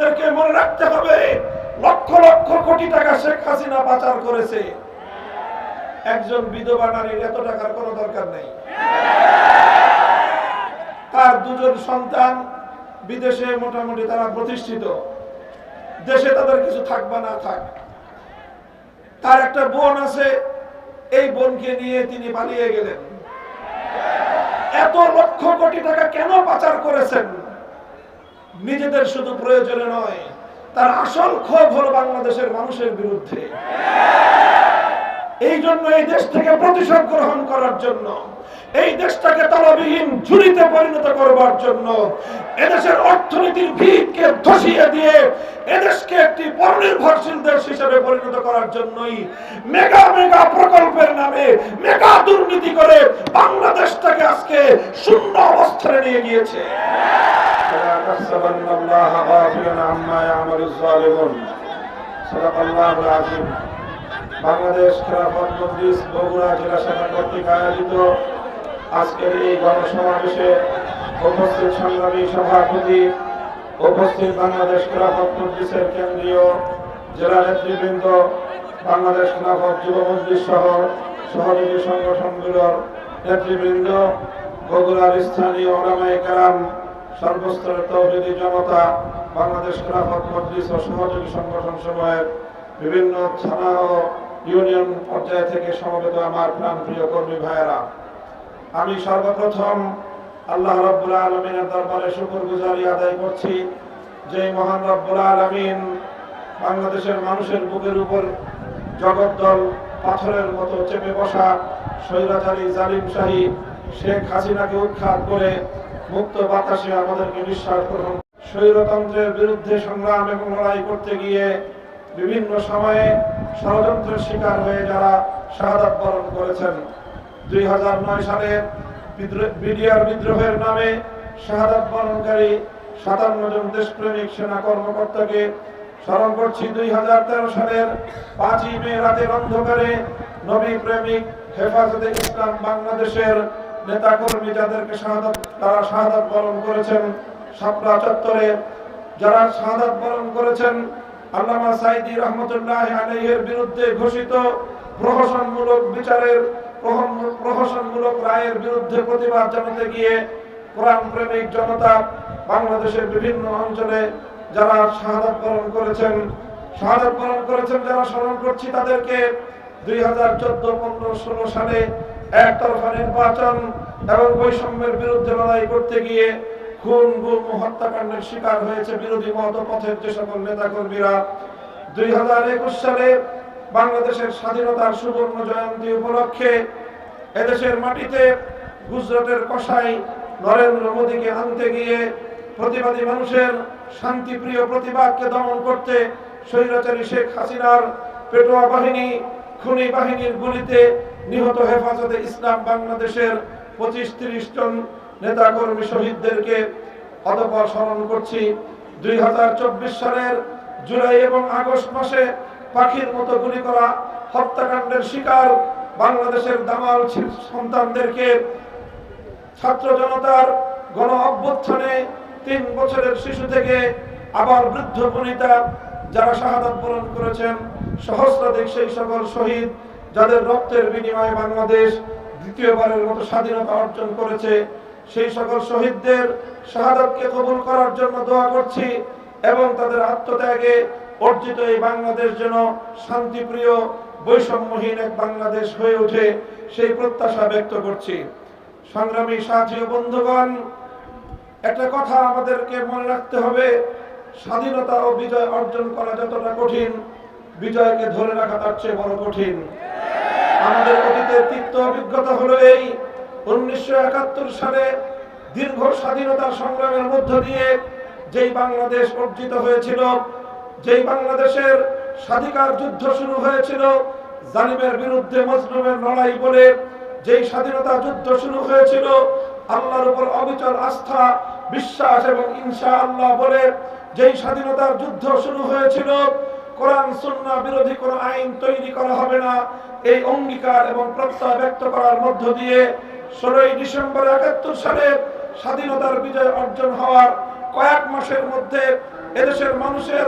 এদেরকে মনে রাখতে হবে, লক্ষ লক্ষ কোটি টাকা শেখ হাসিনা পাচার করেছে। একজন বিধবা নারীর এত টাকার কোনো দরকার নেই। তার দুজন সন্তান বিদেশে মোটামুটি তারা প্রতিষ্ঠিত। দেশে তাদের কিছু থাকবা না থাক। তার একটা বোন আছে, এই বোনকে নিয়ে তিনি পালিয়ে গেলেন। এত লক্ষ কোটি টাকা কেন পাচার করেছেন? নিজেদের শুধু প্রয়োজনে নয়, তার আসল ক্ষোভ হলো বাংলাদেশের মানুষের বিরুদ্ধে। এই জন্য এই দেশ থেকে প্রতিশোধ গ্রহণ করার জন্য, এই দেশটাকে তলবিহীন ঝুড়িতে পরিণত করবার জন্য, এদেশের অর্থনীতির ভিতকে ধসিয়ে দিয়ে এদেশকে একটি পরনির্ভরশীল দেশ হিসেবে পরিণত করার জন্যই মেগা মেগা প্রকল্পের নামে মেগা দুর্নীতি করে বাংলাদেশটাকে আজকে শূন্য অবস্থানে নিয়ে গিয়েছে। تحسبن الله غافلا عما يعمل الظالمون صدق الله العظيم বাংলাদেশ খেলাফত মজলিস বগুড়া জেলা শাখা কর্তৃক আয়োজিত আজকের এই গণসমাবেশে উপস্থিত সংগ্রামী সভাপতি উপস্থিত বাংলাদেশ খেলাফত মজলিসের কেন্দ্রীয় জেলা নেতৃবৃন্দ বাংলাদেশ খেলাফত যুব মজলিস সহ সহযোগী সংগঠনগুলোর নেতৃবৃন্দ বগুড়ার স্থানীয় ওলামায়ে কেরাম সর্বস্তরের তৌহিদি জনতা, বাংলাদেশ খেলাফত মজলিস ও সহযোগী সংগঠন সময়ের বিভিন্ন থানা ও ইউনিয়ন পর্যায় থেকে সমবেত আমার প্রাণপ্রিয় কর্মী ভাইয়েরা, আমি সর্বপ্রথম আল্লাহ রব্বুল আলমিনের দরবারে শুকুর গুজারি আদায় করছি। যে মহান রব্বুল আলমিন বাংলাদেশের মানুষের বুকের উপর জগদ্দল পাথরের মতো চেপে বসা স্বৈরাচারী জালিম শাহী শেখ হাসিনাকে উৎখাত করে মুক্ত বাতাসে আমাদেরকে নিঃশ্বাস গ্রহণ স্বৈরতন্ত্রের বিরুদ্ধে সংগ্রাম এবং লড়াই করতে গিয়ে বিভিন্ন সময়ে ষড়যন্ত্রের শিকার হয়ে যারা শাহাদাত বরণ করেছেন। দুই হাজার নয় সালে বিডিআর বিদ্রোহের নামে শাহাদাত বরণকারী সাতান্ন জন দেশপ্রেমিক সেনা কর্মকর্তাকে স্মরণ করছি। দুই হাজার তেরো সালের পাঁচই মে রাতের অন্ধকারে নবী প্রেমিক হেফাজতে ইসলাম বাংলাদেশের নেতা কর্মী যাদেরকে শাহাদাত, তারা শাহাদাত বরণ করেছেন। শাপলা চত্বরে যারা শাহাদাত বরণ করেছেন, আল্লামা সাইদি রহমতুল্লাহ আলাইহের বিরুদ্ধে ঘোষিত প্রহসনমূলক বিচারের প্রহসনমূলক রায়ের বিরুদ্ধে প্রতিবাদ জানাতে গিয়ে কোরআন প্রেমিক জনতা বাংলাদেশের বিভিন্ন অঞ্চলে যারা শাহাদাত বরণ করেছেন, শাহাদাত বরণ করেছেন যারা স্মরণ করছি তাদেরকে দুই হাজার চোদ্দ, পনেরো, ষোলো সালে একতরফা নির্বাচন এবং বৈষম্যের বিরুদ্ধে লড়াই করতে গিয়ে খুন, গুম হত্যাকাণ্ডের শিকার হয়েছে বিরোধী মত পথের যে সকল নেতা কর্মীরা দুই সালে বাংলাদেশের স্বাধীনতার সুবর্ণ জয়ন্তী উপলক্ষে এদেশের মাটিতে গুজরাটের কষাই নরেন্দ্র মোদীকে আনতে গিয়ে প্রতিবাদী মানুষের শান্তিপ্রিয় প্রতিবাদকে দমন করতে স্বৈরাচারী শেখ হাসিনার পেটোয়া বাহিনী, খুনি বাহিনীর গুলিতে নিহত হেফাজতে ইসলাম বাংলাদেশের পঁচিশ তিরিশ জন নেতা কর্মী শহীদদেরকে অতপর স্মরণ করছি, দুই হাজার চব্বিশ সালের জুলাই এবং আগস্ট মাসে পাখির মতো গুলি করা, হত্যাকাণ্ডের শিকার বাংলাদেশের দামাল সন্তানদেরকে ছাত্র জনতার গণ অভ্যুত্থানে তিন বছরের শিশু থেকে আবার বৃদ্ধ বনিতা যারা শাহাদাত বরণ করেছেন, সহস্রাধিক সেই সকল শহীদ যাদের রক্তের বিনিময়ে বাংলাদেশ দ্বিতীয়বারের মতো স্বাধীনতা অর্জন করেছে, সেই সকল শহীদদের শাহাদতকে কবুল করার জন্য দোয়া করছি এবং তাদের আত্মত্যাগে অর্জিত এই বাংলাদেশ যেন শান্তিপ্রিয়, বৈষম্যহীন এক বাংলাদেশ হয়ে ওঠে, সেই প্রত্যাশা ব্যক্ত করছি। সংগ্রামী সাথী বন্ধুগণ, একটা কথা আমাদেরকে মনে রাখতে হবে, স্বাধীনতা ও বিজয় অর্জন করা যতটা কঠিন, বিজয়কে ধরে রাখা তার চেয়ে বড় কঠিন। আমাদের অতীতের তিক্ত অভিজ্ঞতা হলো এই উনিশশো একাত্তর সালে দীর্ঘ স্বাধীনতা সংগ্রামের মধ্য দিয়ে যেই বাংলাদেশ অর্জিত হয়েছিল, যেই বাংলাদেশের স্বাধিকার যুদ্ধ শুরু হয়েছিল, জালিমের বিরুদ্ধে মজলুমের লড়াই বলে যেই স্বাধীনতা যুদ্ধ শুরু হয়েছিল, আল্লাহর উপর অবিচল আস্থা, বিশ্বাস এবং ইনশা আল্লাহ বলে যেই স্বাধীনতার যুদ্ধ শুরু হয়েছিল কোরআন, সুন্নাহ বিরোধী কোনো আইন তৈরি করা হবে না। এই অঙ্গীকার এবং প্রত্যয় ব্যক্ত করার মধ্য দিয়ে ষোলোই ডিসেম্বর একাত্তর সালে স্বাধীনতার বিজয় অর্জন হওয়ার কয়েক মাসের মধ্যে এদেশের মানুষের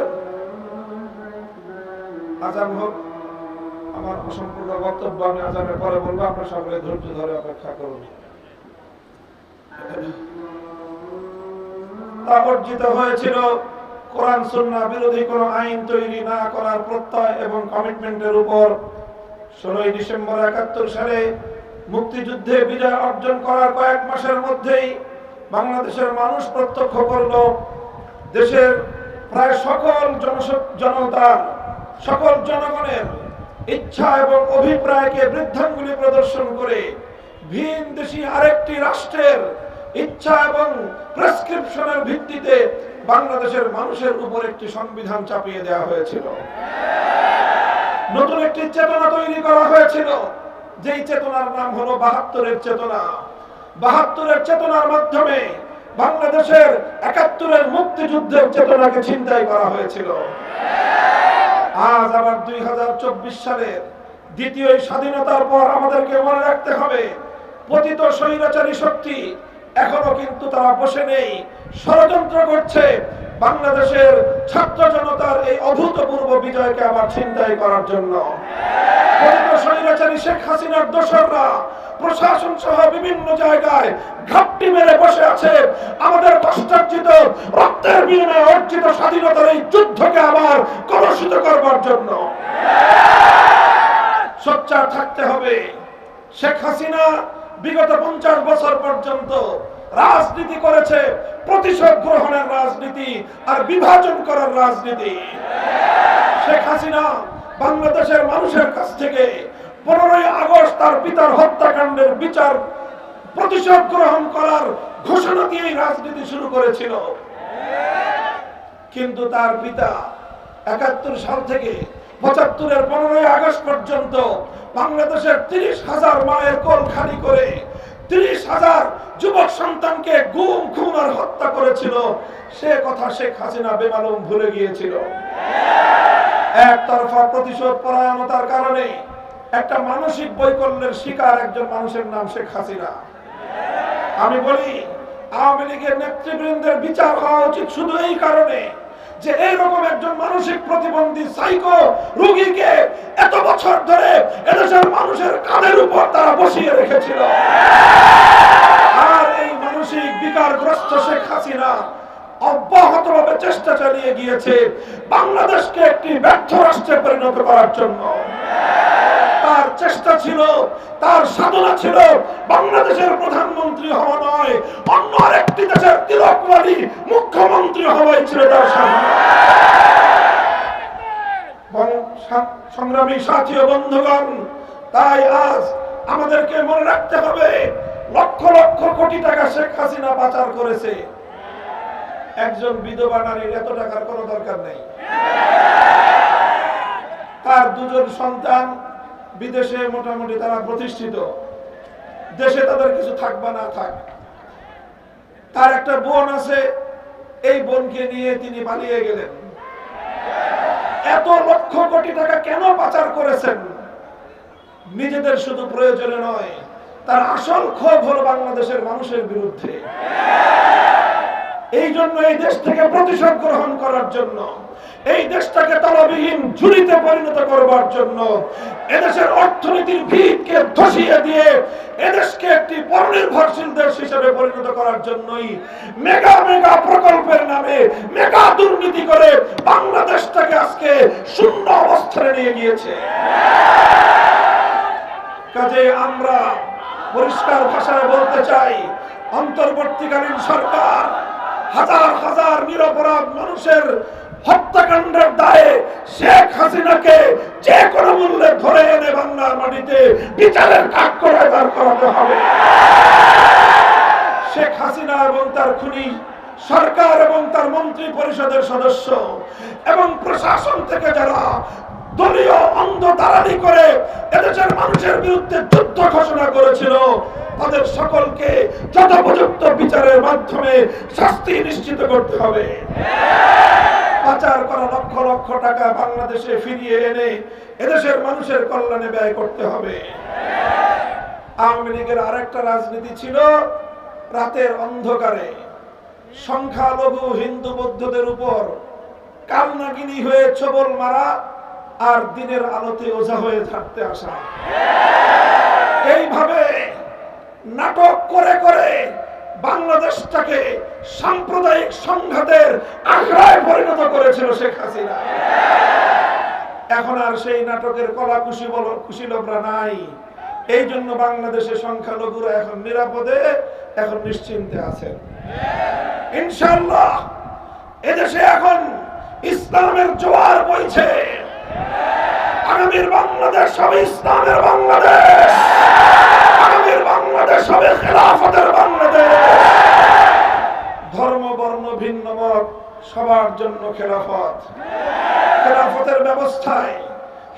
আজান হোক। আমার অসম্পূর্ণ বক্তব্য আমি আজানের পরে বলব, আপনার সকলে ধৈর্য ধরে অপেক্ষা করুন। তা বর্জিত হয়েছিল কোরআন সুন্না বিরোধী কোনো আইন তৈরি না করার প্রত্যয় এবং কমিটমেন্টের উপর ষোলোই ডিসেম্বর একাত্তর সালে মুক্তিযুদ্ধে বিজয় অর্জন করার কয়েক মাসের মধ্যেই বাংলাদেশের মানুষ প্রত্যক্ষ করল, দেশের প্রায় সকল জনতার, সকল জনগণের ইচ্ছা এবং অভিপ্রায়কে বৃদ্ধাঙ্গুলি প্রদর্শন করে ভিন দেশি আরেকটি রাষ্ট্রের ইচ্ছা এবং প্রেসক্রিপশনের ভিত্তিতে বাংলাদেশের মানুষের উপর একটি সংবিধান চাপিয়ে দেওয়া হয়েছিল। নতুন একটি চেতনা তৈরি করা হয়েছিল। যেই চেতনার নাম হলো বাহাত্তরের চেতনা। বাহাত্তরের চেতনার মাধ্যমে বাংলাদেশের একাত্তরের মুক্তিযুদ্ধের চেতনাকে ছিনতাই করা হয়েছিল। আজ আবার দুই হাজার চব্বিশ সালের দ্বিতীয় স্বাধীনতার পর আমাদেরকে মনে রাখতে হবে, পতিত স্বৈরাচারী শক্তি এখনও কিন্তু তারা বসে নেই। ষড়যন্ত্র করছে বাংলাদেশের ছাত্র জনতার এই অভূতপূর্ব বিজয়কে আবার ছিনতাই করার জন্য। শেখ হাসিনার দোসররা। প্রশাসন সহ বিভিন্ন জায়গায় ঘাপটি মেরে বসে আছে। আমাদের কষ্টার্জিত, রক্তের বিনিময়ে অর্জিত স্বাধীনতার এই যুদ্ধকে আবার করবার জন্য। সোচ্চার থাকতে হবে। শেখ হাসিনা বিগত পঞ্চাশ বছর পর্যন্ত রাজনীতি করেছে, প্রতিশোধ গ্রহণের রাজনীতি আর বিভাজন করার রাজনীতি। শেখ হাসিনা বাংলাদেশের মানুষের কাছ থেকে পনেরোই আগস্ট তার পিতার হত্যাকাণ্ডের বিচার প্রতিশোধ গ্রহণ করার ঘোষণা দিয়েই রাজনীতি শুরু করেছিল। কিন্তু তার পিতা একাত্তর সাল থেকে পঁচাত্তরের পনেরোই আগস্ট পর্যন্ত বাংলাদেশের তিরিশ হাজার মায়ের কোল খালি করে তিরিশ হাজার যুবক সন্তানকে গুম, খুন আর হত্যা করেছিল। সে কথা শেখ হাসিনা বেমালুম ভুলে গিয়েছিল। একতরফা প্রতিশোধ পরায়ণতার কারণে একটা মানসিক বৈকল্যের শিকার একজন মানুষের নাম শেখ হাসিনা। আমি বলি, আওয়ামী লীগের নেতৃবৃন্দের বিচার হওয়া উচিত শুধু এই কারণে যে এইরকম একজন মানসিক প্রতিবন্ধী সাইকো রোগীকে এত বছর ধরে এদেশের মানুষের কানের উপর তারা বসিয়ে রেখেছিল। আর এই মানসিক বিকারগ্রস্ত শেখ হাসিনা অব্যাহতভাবে চেষ্টা চালিয়ে গিয়েছে বাংলাদেশকে একটি ব্যর্থ রাষ্ট্রে পরিণত করার জন্য। চেষ্টা ছিল, তার সাধনা ছিল বাংলাদেশের প্রধানমন্ত্রী হওয়া নয়, অন্য আরেকটি দেশের তিলকবাদী মুখ্যমন্ত্রী হওয়াই ছিল তার সংগ্রামী সাথী বন্ধুগণ, তাই আজ আমাদেরকে মনে রাখতে হবে, লক্ষ লক্ষ কোটি টাকা শেখ হাসিনা পাচার করেছে। একজন বিধবা নারীর এত টাকার কোনো দরকার নেই। তার দুজন সন্তান বিদেশে মোটামুটি তারা প্রতিষ্ঠিত। দেশে তাদের কিছু থাকবা না থাক। তার একটা বোন আছে, এই বোনকে নিয়ে তিনি পালিয়ে গেলেন। এত লক্ষ কোটি টাকা কেন পাচার করেছেন? নিজেদের শুধু প্রয়োজনে নয়, তার আসল ক্ষোভ হলো বাংলাদেশের মানুষের বিরুদ্ধে। এই জন্য এই দেশ থেকে প্রতিশোধ গ্রহণ করার জন্য, এই দেশটাকে তলবিহীন ঝুড়িতে পরিণত করবার জন্য, এদেশের অর্থনীতির ভিতকে ধসিয়ে দিয়ে এদেশকে একটি পরনির্ভরশীল দেশ হিসেবে পরিণত করার জন্যই মেগা মেগা প্রকল্পের নামে মেগা দুর্নীতি করে বাংলাদেশটাকে আজকে শূন্য অবস্থানে নিয়ে গিয়েছে। কাজে আমরা পরিষ্কার ভাষায় বলতে চাই, অন্তর্বর্তীকালীন সরকার হাজার হাজার নিরপরাধ মানুষের হত্যাকাণ্ডের দায়ে শেখ হাসিনাকে যে কোনো মূল্যে ধরে এনে বাংলার মাটিতে বিচারের কাজ করে দাঁড় করাতে হবে। শেখ হাসিনা এবং তার খুনি, সরকার এবং তার মন্ত্রী পরিষদের সদস্য এবং প্রশাসন থেকে যারা দলীয় অন্ধ দালালি করে এদেশের মানুষের বিরুদ্ধে যুদ্ধ ঘোষণা করেছিল তাদের সকলকে যথোপযুক্ত বিচারের মাধ্যমে শাস্তি নিশ্চিত করতে হবে। পাচার করা লক্ষ লক্ষ টাকা বাংলাদেশে ফিরিয়ে এনে এদেশের মানুষের কল্যাণে ব্যয় করতে হবে। আওয়ামী লীগের আরেকটা রাজনীতি ছিল রাতের অন্ধকারে। সংখ্যালঘু হিন্দু বৌদ্ধদের উপর কালনাগিনী হয়ে ছবল মারা আর দিনের আলোতে ওঝা হয়ে থাকতে আসা। এইভাবে নাটক করে করে বাংলাদেশটাকে সাম্প্রদায়িক সংঘাতের আখড়ায় পরিণত করেছিল শেখ হাসিনা। এখন আর সেই নাটকের কলা খুশি বল কুশীলভরা নাই। এই জন্য বাংলাদেশের সংখ্যালঘুরা এখন নিরাপদে, এখন নিশ্চিন্তে আছেন। ইনশাল্লাহ এদেশে এখন ইসলামের জোয়ার বইছে। আগামীর বাংলাদেশ হবে ইসলামের বাংলাদেশ। বাংলাদেশ হবে খেলাফতের বাংলাদেশ ধর্ম, বর্ণ, ভিন্ন মত সবার জন্য খেলাফত। খেলাফতের ব্যবস্থায়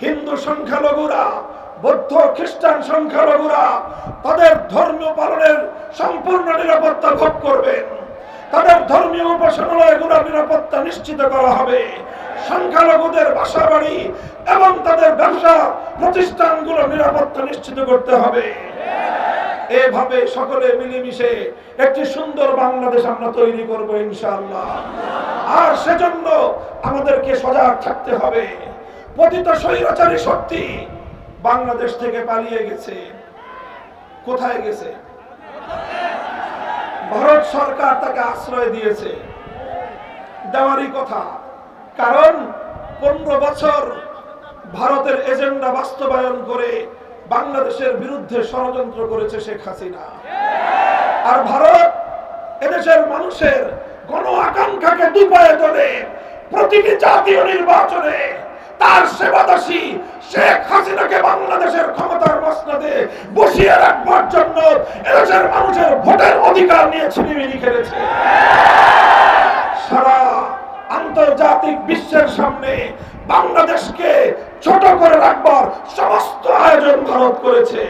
হিন্দু সংখ্যালঘুরা, বৌদ্ধ, খ্রিস্টান সংখ্যালঘুরা তাদের ধর্মীয় পালনের সম্পূর্ণ নিরাপত্তা ভোগ করবেন। তাদের ধর্মীয় উপাসনালয়গুলোর নিরাপত্তা নিশ্চিত করা হবে। সংখ্যালঘুদের বাসা বাড়ি এবং তাদের ব্যবসা প্রতিষ্ঠানগুলো নিরাপত্তা নিশ্চিত করতে হবে। এভাবে সকলে মিলেমিশে একটি সুন্দর বাংলাদেশ আমরা তৈরি করব ইনশাআল্লাহ। আর সেজন্য আমাদেরকে সজাগ থাকতে হবে। পতিত স্বৈরাচারী শক্তি বাংলাদেশ থেকে পালিয়ে গেছে। কোথায় গেছে? ভারত সরকার তাকে আশ্রয় দিয়েছে। দেওয়ারই কথা। কারণ পনেরো বছর ভারতের এজেন্ডা বাস্তবায়ন করে বাংলাদেশের বিরুদ্ধে ষড়যন্ত্র করেছে শেখ হাসিনা। আর ভারত এদেশের মানুষের গণ আকাঙ্ক্ষাকে দুপায়ে তোলে। প্রতিটি জাতীয় নির্বাচনে তার সেবাদাসী শেখ হাসিনাকে বাংলাদেশের ক্ষমতার মসনদে বসিয়ে রাখবার জন্য এদেশের মানুষের ভোটের অধিকার নিয়ে ছিনিমিনি খেলেছে। সারা আন্তর্জাতিক বিশ্বের সামনে বাংলাদেশকে ছোট করে রাখবার ভারত করেছে।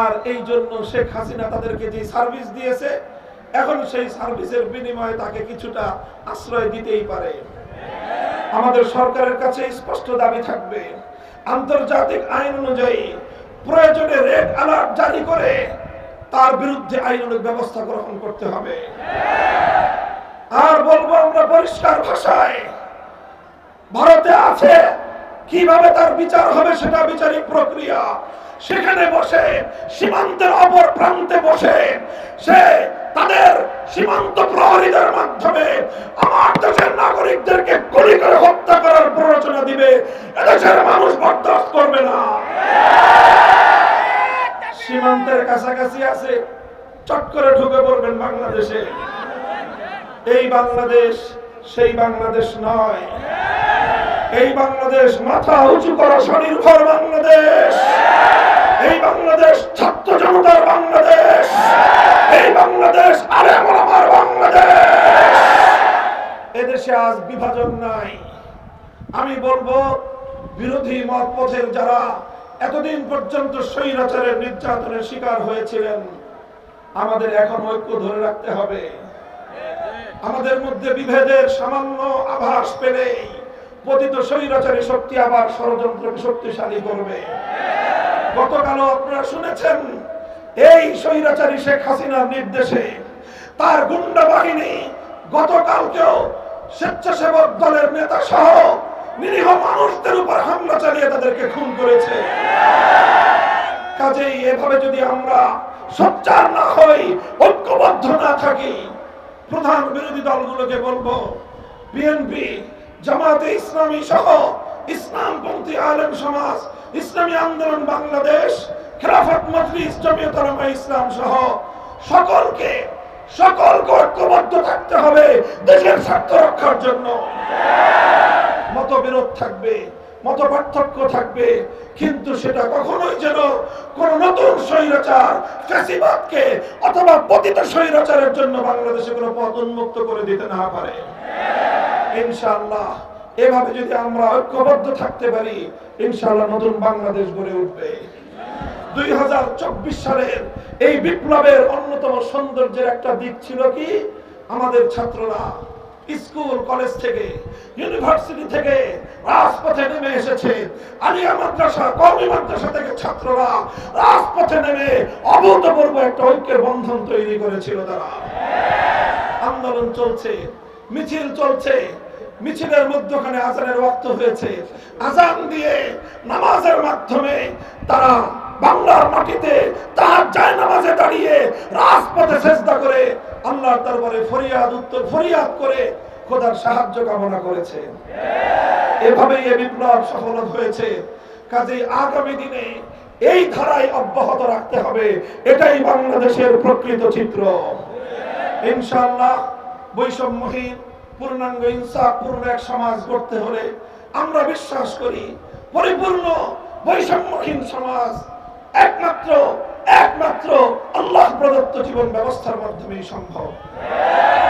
আর এই জন্য শেখ হাসিনা তাদেরকে যে সার্ভিস দিয়েছে, এখন সেই সার্ভিসের বিনিময়ে তাকে কিছুটা আশ্রয় দিতেই পারে। আমাদের সরকারের কাছে স্পষ্ট দাবি থাকবে, আন্তর্জাতিক আইন অনুযায়ী প্রয়োজনে রেড অ্যালার্ট জারি করে তার বিরুদ্ধে আইনানুগ ব্যবস্থা গ্রহণ করতে হবে। আর বলব আমরা পরিষ্কার ভাষায়, ভারতে আছে কীভাবে তার বিচার হবে সেটা বিচারিক প্রক্রিয়া। সেখানে বসে, সীমান্তের অপর প্রান্তে বসে, সে তাদের সীমান্ত প্রহরীদের মাধ্যমে আমার দেশের নাগরিকদেরকে গুলি করে হত্যা করার প্ররোচনা দিবে। এদেশের মানুষ বরদাস্ত করবে না। সীমান্তের কাছাকাছি আছে, চট করে ঢুকে পড়বেন বাংলাদেশে। এই বাংলাদেশ সেই বাংলাদেশ নয়। এই বাংলাদেশ মাথা উঁচু করা স্বনির্ভর বাংলাদেশ। এই বাংলাদেশ ছাত্র জনতার বাংলাদেশ। এই বাংলাদেশ আরে আমার বাংলাদেশ। এদেশে আজ বিভাজন নাই। আমি বলব, বিরোধী মত পথের যারা এতদিন পর্যন্ত স্বৈরাচারের নির্যাতনের শিকার হয়েছিলেন, আমাদের এখন ঐক্য ধরে রাখতে হবে। আমাদের মধ্যে বিভেদের সামান্য আভাস পেলেই পতিত স্বৈরাচারী শক্তি আবার ষড়যন্ত্রকে শক্তিশালী করবে। গতকালও আপনারা শুনেছেন, এই স্বৈরাচারী শেখ হাসিনার নির্দেশে তার গুন্ডা বাহিনী গতকালকেও স্বেচ্ছাসেবক দলের নেতা সহ নিরীহ মানুষদের উপর হামলা চালিয়ে তাদেরকে খুন করেছে। কাজেই এভাবে যদি আমরা সোচ্চার না হই, ঐক্যবদ্ধ না থাকি, প্রধান বিরোধী দলগুলোকে বলব, বিএনপি জামাতে ইসলামী সহ ইসলামপন্থী আলেম সমাজ, ইসলামী আন্দোলন বাংলাদেশ, খেলাফত মজলিস, জমিয়ত উলামা ইসলাম সহ সকলকে সকলকে ঐক্যবদ্ধ থাকতে হবে দেশের স্বার্থ রক্ষার জন্য। মতবিরোধ থাকবে মত পার্থক্য থাকবে, কিন্তু সেটা কখনোই যেন কোন নতুন স্বৈরাচার, ফ্যাসিবাদকে অথবা পতিত স্বৈরাচারের জন্য বাংলাদেশে কোনো পথ উন্মুক্ত করে দিতে না পারে। ইনশাআল্লাহ, এভাবে যদি আমরা ঐক্যবদ্ধ থাকতে পারি, ইনশাআল্লাহ নতুন বাংলাদেশ গড়ে উঠবে। দুই সালের এই বিপ্লবের অন্যতম সৌন্দর্যের একটা দিক ছিল কি? আমাদের ছাত্ররা স্কুল, কলেজ থেকে, ইউনিভার্সিটি থেকে রাজপথে নেমে এসেছে। আলিয়া মাদ্রাসা কর্মী মাদ্রাসা থেকে ছাত্ররা রাজপথে নেমে অভূতপূর্ব একটা ঐক্যের বন্ধন তৈরি করেছিল তারা। আন্দোলন চলছে, মিছিল চলছে মিছিলের মধ্যখানে আজানের ওয়াক্ত হয়েছে। আজান দিয়ে নামাজের মাধ্যমে তারা বাংলার মাটিতে তার যায় নামাজে দাঁড়িয়ে রাজপথে চেষ্টা করে আল্লাহর দরবারে ফরিয়াদ উত্তর, ফরিয়াদ করে খোদার সাহায্য কামনা করেছে। এভাবেই এ বিপ্লব সফল হয়েছে। কাজেই আগামী দিনে এই ধারায় অব্যাহত রাখতে হবে। এটাই বাংলাদেশের প্রকৃত চিত্র। ইনশাআল্লাহ বৈষম্যহীন পূর্ণাঙ্গ ইনসাফ পূর্ণ এক সমাজ গড়তে হলে আমরা বিশ্বাস করি, পরিপূর্ণ বৈষম্যহীন সমাজ একমাত্র একমাত্র আল্লাহ প্রদত্ত জীবন ব্যবস্থার মাধ্যমেই সম্ভব।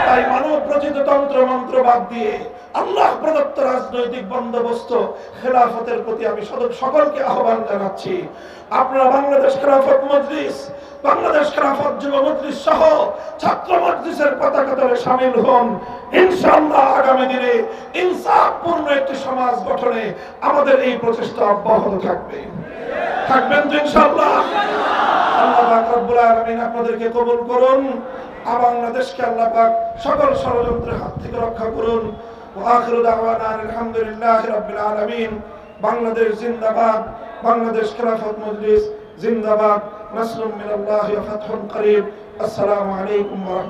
তাই মানব রচিত তন্ত্র মন্ত্র বাদ দিয়ে আল্লাহ প্রদত্ত রাজনৈতিক বন্দোবস্ত খেলাফতের প্রতি আমি সকলকে আহ্বান জানাচ্ছি। আপনারা বাংলাদেশ খেলাফত মজলিস, বাংলাদেশ খেলাফত যুব মজলিস সহ ছাত্র মজলিসের পতাকা তলে সামিল হন। ইনশাআল্লাহ আগামী দিনে ইনসাফপূর্ণ একটি সমাজ গঠনে আমাদের এই প্রচেষ্টা অব্যাহত থাকবে। থাকবেন তো ইনশাআল্লাহ। আল্লাহ রব্বুল আলামিন আপনাদেরকে কবুল করুন। বাংলাদেশকে আল্লাহ পাক সকল ষড়যন্ত্রের হাত থেকে রক্ষা করুন। আলহামদুলিল্লাহ রবিল আলমিন। বাংলাদেশ জিন্দাবাদ, বাংলাদেশ খেলাফত মজলিস, জিন্দাবাদ। নাসরুম মিনাল্লাহি ফাতহুন করিব আসসালামু আলাইকুম ওয়া